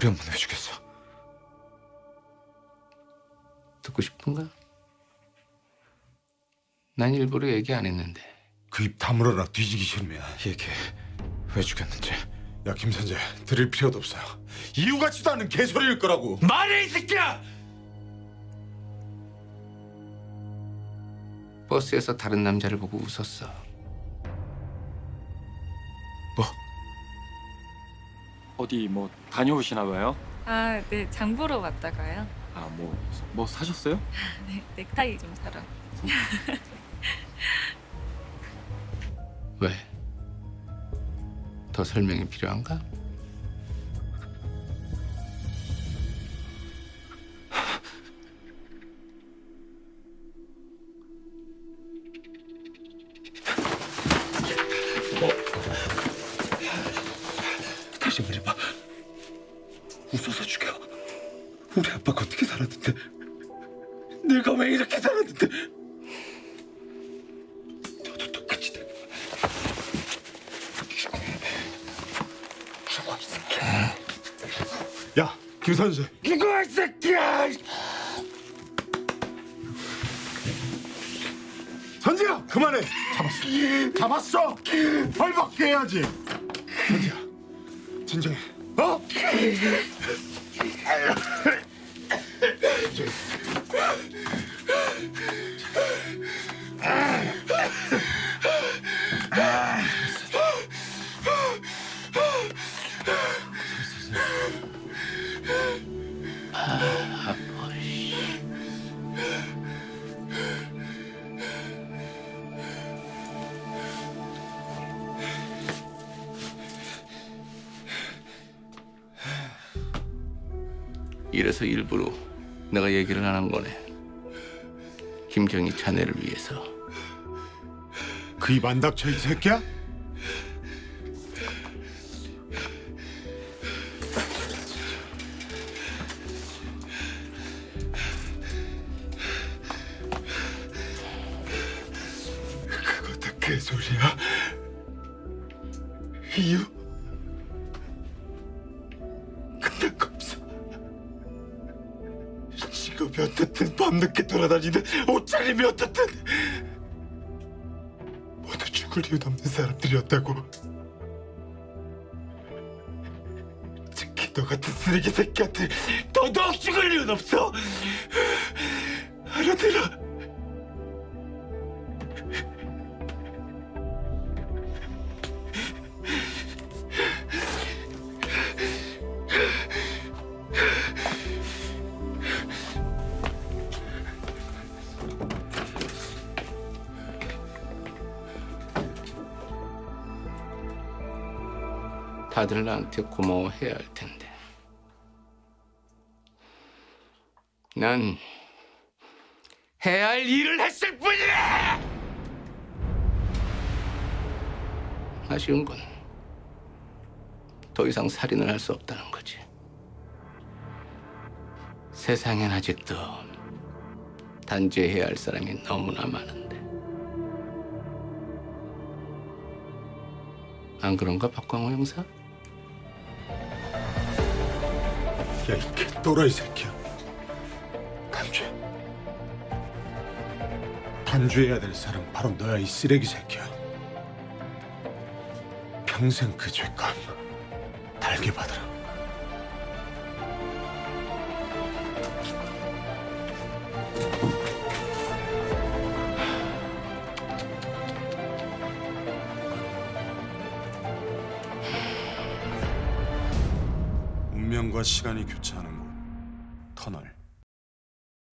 우리 한번 해주겠어. 듣고 싶은가? 난 일부러 얘기 안 했는데 그 입 다물어라 뒤지기 싫으면 얘기해. 왜 죽였는지. 야 김선재 들을 필요도 없어요 이유 같지도 않은 개소리일 거라고 말해 이 새끼야! 버스에서 다른 남자를 보고 웃었어. 뭐? 어디 뭐 다녀오시나 봐요? 아, 네, 장 보러 왔다가요. 아 뭐 뭐 사셨어요? 네, 넥타이 좀 사러. 왜? 더 설명이 필요한가? 다시 말해봐 웃어서 죽여. 우리 아빠가 어떻게 살았는데? 내가 왜 이렇게 살았는데? 너도 똑같이 돼. 죽어. 이 새끼야. 야 김선재 죽어 이 새끼야! 선재야 그만해. 잡았어. 잡았어? 벌받게 해야지. 선재야 진정해 어? 이래서 일부러 내가 얘기를 안 한 거네. 김정희 자네를 위해서. 그 입 안 닥쳐 이 새끼야? 그거 다 개소리야 이유? 어떻든 밤늦게 돌아다니든 옷차림이 어떻든 모두 죽을 이유도 없는 사람들이었다고. 특히 너 같은 쓰레기 새끼한테 더더욱 죽을 이유는 없어. 알아들어. 다들 나한테 고마워해야 할 텐데. 난 해야 할 일을 했을 뿐이야! 아쉬운 건 더 이상 살인을 할 수 없다는 거지. 세상엔 아직도 단죄해야 할 사람이 너무나 많은데. 안 그런가, 박광호 형사? 야, 이 개또라이 새끼야. 단죄. 단죄해야 될 사람 바로 너야, 이 쓰레기 새끼야. 평생 그 죄감 달게 받으라. 운명과 시간이 교차하는 곳 터널